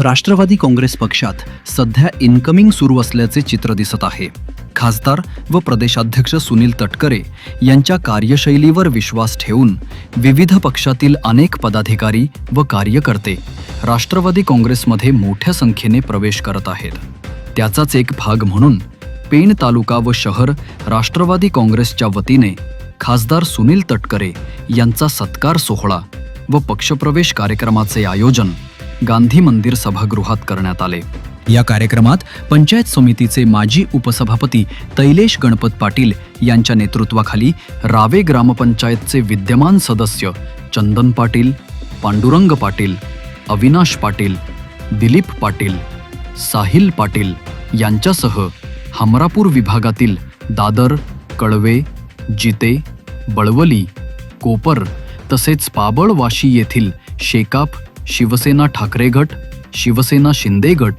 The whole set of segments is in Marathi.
राष्ट्रवादी काँग्रेस पक्षात सध्या इन्कमिंग सुरू असल्याचे चित्र दिसत आहे. खासदार व प्रदेशाध्यक्ष सुनील तटकरे यांच्या कार्यशैलीवर विश्वास ठेवून विविध पक्षातील अनेक पदाधिकारी व कार्यकर्ते राष्ट्रवादी काँग्रेसमध्ये मोठ्या संख्येने प्रवेश करत आहेत. त्याचाच एक भाग म्हणून पेण तालुका व शहर राष्ट्रवादी काँग्रेसच्या वतीने खासदार सुनील तटकरे यांचा सत्कार सोहळा व पक्षप्रवेश कार्यक्रमाचे आयोजन गांधी मंदिर सभागृहात करण्यात आले. या कार्यक्रमात पंचायत समितीचे माजी उपसभापती तैलेश गणपत पाटील यांच्या नेतृत्वाखाली रावे ग्रामपंचायतचे विद्यमान सदस्य चंदन पाटील पांडुरंग पाटील अविनाश पाटील दिलीप पाटील साहिल पाटील यांच्यासह हमरापूर विभागातील दादर कळवे जिते बळवली कोपर तसेच पाबळवाशी येथील शेकाप शिवसेना ठाकरे गट शिवसेना शिंदे गट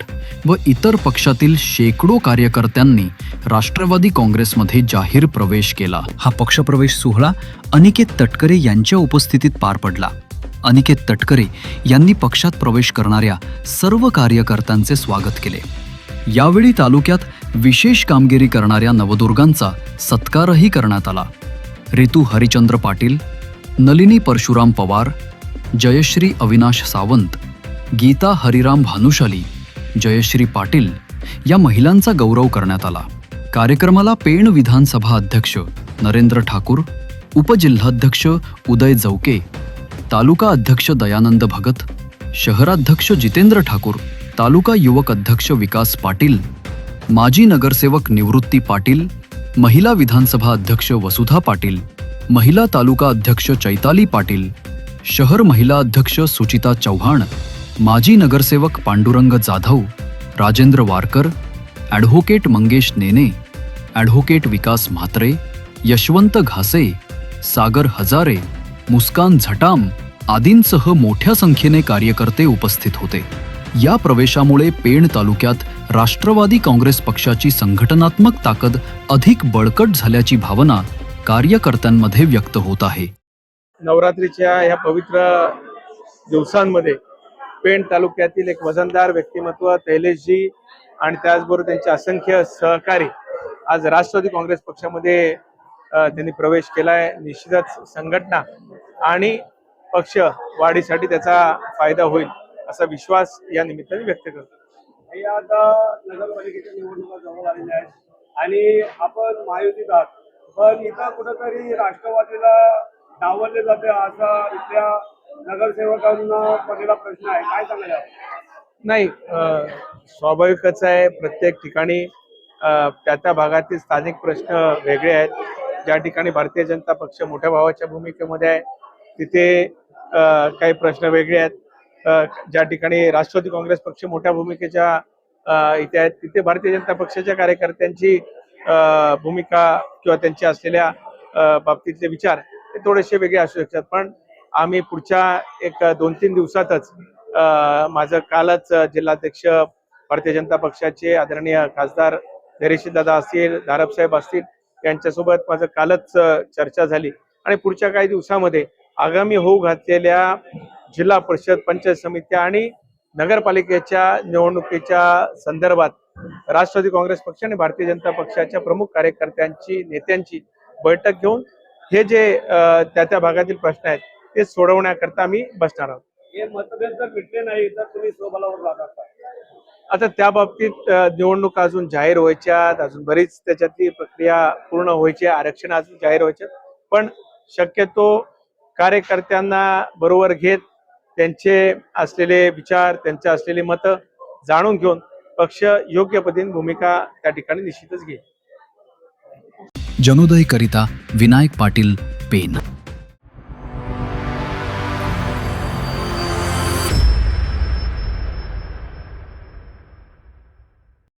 व इतर पक्षातील शेकडो कार्यकर्त्यांनी राष्ट्रवादी काँग्रेसमध्ये जाहीर प्रवेश केला. हा पक्षप्रवेश सोहळा अनिकेत तटकरे यांच्या उपस्थितीत पार पडला. अनिकेत तटकरे यांनी पक्षात प्रवेश करणाऱ्या सर्व कार्यकर्त्यांचे स्वागत केले. यावेळी तालुक्यात विशेष कामगिरी करणाऱ्या नवदुर्गांचा सत्कारही करण्यात आला. रितू हरिचंद्र पाटील नलिनी परशुराम पवार जयश्री अविनाश सावंत गीता हरिराम भानुशाली जयश्री पाटील या महिलांचा गौरव करण्यात आला. कार्यक्रमाला पेण विधानसभा अध्यक्ष नरेंद्र ठाकूर उपजिल्हाध्यक्ष उदय जवके तालुका अध्यक्ष दयानंद भगत शहराध्यक्ष जितेंद्र ठाकूर तालुका युवक अध्यक्ष विकास पाटील माजी नगरसेवक निवृत्ती पाटील महिला विधानसभा अध्यक्ष वसुधा पाटील महिला तालुका अध्यक्ष चैताली पाटील शहर महिला अध्यक्ष सुचिता चव्हाण माजी नगरसेवक पांडुरंग जाधव राजेंद्र वारकर ॲडव्होकेट मंगेश नेने ॲडव्होकेट विकास म्हात्रे यशवंत घासे सागर हजारे मुस्कान झटाम आदींसह मोठ्या संख्येने कार्यकर्ते उपस्थित होते. या प्रवेशामुळे पेण तालुक्यात राष्ट्रवादी काँग्रेस पक्षाची संघटनात्मक ताकद अधिक बळकट झाल्याची भावना कार्यकर्त्यांमध्ये व्यक्त होत आहे. नवरात्रीच्या या पवित्र दिवसांमध्ये पेण तालुक्यातील एक वजनदार व्यक्तिमत्व तैलेशजी आणि त्याचबरोबर त्यांचे असंख्य सहकारी आज राष्ट्रवादी काँग्रेस पक्षामध्ये त्यांनी प्रवेश केलाय. निश्चितच संघटना आणि पक्ष वाढीसाठी त्याचा फायदा होईल असा विश्वास या निमित्ताने व्यक्त करतो. आता नगरपालिकेच्या निवडणुका जवळ आलेल्या आहेत. आणि आपण महायुतीत आहात. पण इथं कुठंतरी राष्ट्रवादीला डावलले जाते असा इथल्या नगरसेवकांना पडलेला प्रश्न आहे. काय सांगायला नाही स्वाभाविकच आहे प्रत्येक ठिकाणी त्या त्या भागातील स्थानिक प्रश्न वेगळे आहेत. ज्या ठिकाणी भारतीय जनता पक्ष मोठ्या भावाच्या भूमिकेमध्ये आहे तिथे अ, काही प्रश्न वेगळे आहेत. ज्या ठिकाणी राष्ट्रवादी काँग्रेस पक्ष मोठ्या भूमिकेच्या इथे आहेत तिथे भारतीय जनता पक्षाच्या कार्यकर्त्यांची अ, भूमिका किंवा त्यांची असलेल्या बाबतीतले विचार ते थोडेसे वेगळे असू शकतात. पण आम्ही पुढच्या एक दोन तीन दिवसातच माझं कालच जिल्हाध्यक्ष भारतीय जनता पक्षाचे आदरणीय खासदार धैर्यशील दादा असतील धारपसाहेब असतील यांच्यासोबत माझं कालच चर्चा झाली. आणि पुढच्या काही दिवसामध्ये आगामी होऊ घातलेल्या जिल्हा परिषद पंचायत समित्या आणि नगरपालिकेच्या निवडणुकीच्या संदर्भात राष्ट्रवादी काँग्रेस पक्ष आणि भारतीय जनता पक्षाच्या प्रमुख कार्यकर्त्यांची नेत्यांची बैठक घेऊन हे जे त्या त्या भागातील प्रश्न आहेत ते सोडवण्याकरता आम्ही बसणार आहोत. हे मतभेद जर मिटले नाही तर तुम्ही स्वबलावर राहणार आता त्या बाबतीत निवडणुका अजून जाहीर व्हायच्यात अजून बरीच त्याच्यातली प्रक्रिया पूर्ण व्हायची आरक्षण अजून जाहीर व्हायचे पण शक्यतो कार्यकर्त्यांना बरोबर घेत त्यांचे असलेले विचार त्यांचे असलेली मतं जाणून घेऊन पक्ष योग्य पद्धतीने भूमिका त्या ठिकाणी निश्चितच घेईल. जनोदय करिता विनायक पाटील पेन.